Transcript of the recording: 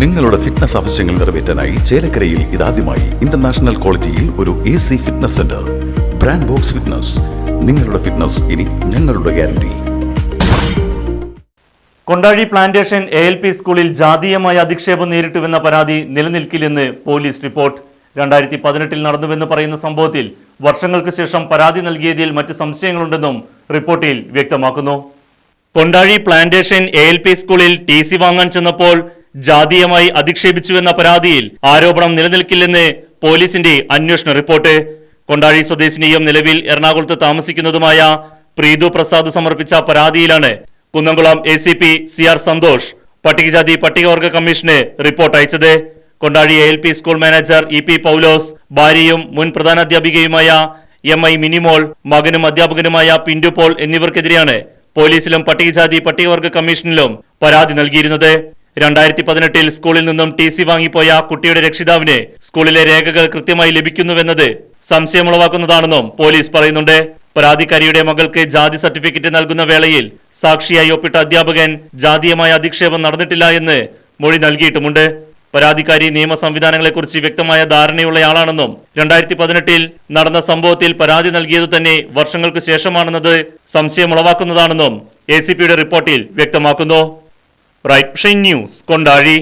നിങ്ങളുടെ ഫിറ്റ്നസ് ആവശ്യങ്ങൾ നിറവേറ്റാനായി ചേലക്കരയിൽ ഇതാദ്യമായി ഇന്റർനാഷണൽ ക്വാളിറ്റിയിൽ ഒരു A C fitness centre brand box fitness നിങ്ങളുടെ ഫിറ്റ്നസ് ഇനി ഞങ്ങളുടെ guarantee Kondazhy plantation A L P സ്കൂളിൽ ജാതീയമായ അധിക്ഷേപം നേരിട്ടുവെന്ന പരാതി നിലനിൽക്കില്ലെന്ന് പോലീസ് റിപ്പോർട്ട് രണ്ടായിരത്തി പതിനെട്ടിൽ നടന്നുവെന്ന് പറയുന്ന സംഭവത്തിൽ വർഷങ്ങൾക്ക് ശേഷം പരാതി നൽകിയതിൽ മറ്റ് സംശയങ്ങളുണ്ടെന്നും റിപ്പോർട്ടിൽ വ്യക്തമാക്കുന്നു. Kondazhy plantation A L P സ്കൂളിൽ ടി സി വാങ്ങാൻ ചെന്നപ്പോൾ ജാതീയമായി അധിക്ഷേപിച്ചുവെന്ന പരാതിയിൽ ആരോപണം നിലനിൽക്കില്ലെന്ന് പോലീസിന്റെ അന്വേഷണ റിപ്പോർട്ട്. കൊണ്ടാഴി സ്വദേശിനിയും നിലവിൽ എറണാകുളത്ത് താമസിക്കുന്നതുമായ പ്രീതു പ്രസാദ് സമർപ്പിച്ച പരാതിയിലാണ് Kunnamkulam A C P C R Santhosh പട്ടികജാതി പട്ടികവർഗ കമ്മീഷന് റിപ്പോർട്ട് അയച്ചത്. Kondazhy A L P school manager E P Paulose ഭാര്യയും മുൻ പ്രധാനാധ്യാപികയുമായ എം ഐ മിനിമോൾ മകനും അധ്യാപകനുമായ പിന്റു എന്നിവർക്കെതിരെയാണ് പോലീസിലും പട്ടികജാതി പട്ടികവർഗ കമ്മീഷനിലും പരാതി നൽകിയിരുന്നത്. രണ്ടായിരത്തി പതിനെട്ടിൽ സ്കൂളിൽ നിന്നും ടി സി വാങ്ങിപ്പോയ കുട്ടിയുടെ രക്ഷിതാവിന് സ്കൂളിലെ രേഖകൾ കൃത്യമായി ലഭിക്കുന്നുവെന്നത് സംശയമുളവാക്കുന്നതാണെന്നും പോലീസ് പറയുന്നുണ്ട്. പരാതിക്കാരിയുടെ മകൾക്ക് ജാതി സർട്ടിഫിക്കറ്റ് നൽകുന്ന വേളയിൽ സാക്ഷിയായി ഒപ്പിട്ട അധ്യാപകൻ ജാതീയമായ അധിക്ഷേപം നടന്നിട്ടില്ല എന്ന് മൊഴി നൽകിയിട്ടുമുണ്ട്. പരാതിക്കാരി നിയമ സംവിധാനങ്ങളെക്കുറിച്ച് വ്യക്തമായ ധാരണയുള്ളയാളാണെന്നും രണ്ടായിരത്തി പതിനെട്ടിൽ നടന്ന സംഭവത്തിൽ പരാതി നൽകിയത് തന്നെ വർഷങ്ങൾക്ക് ശേഷമാണെന്നത് സംശയമുളവാക്കുന്നതാണെന്നും എ റിപ്പോർട്ടിൽ വ്യക്തമാക്കുന്നു. Right news Kondazhy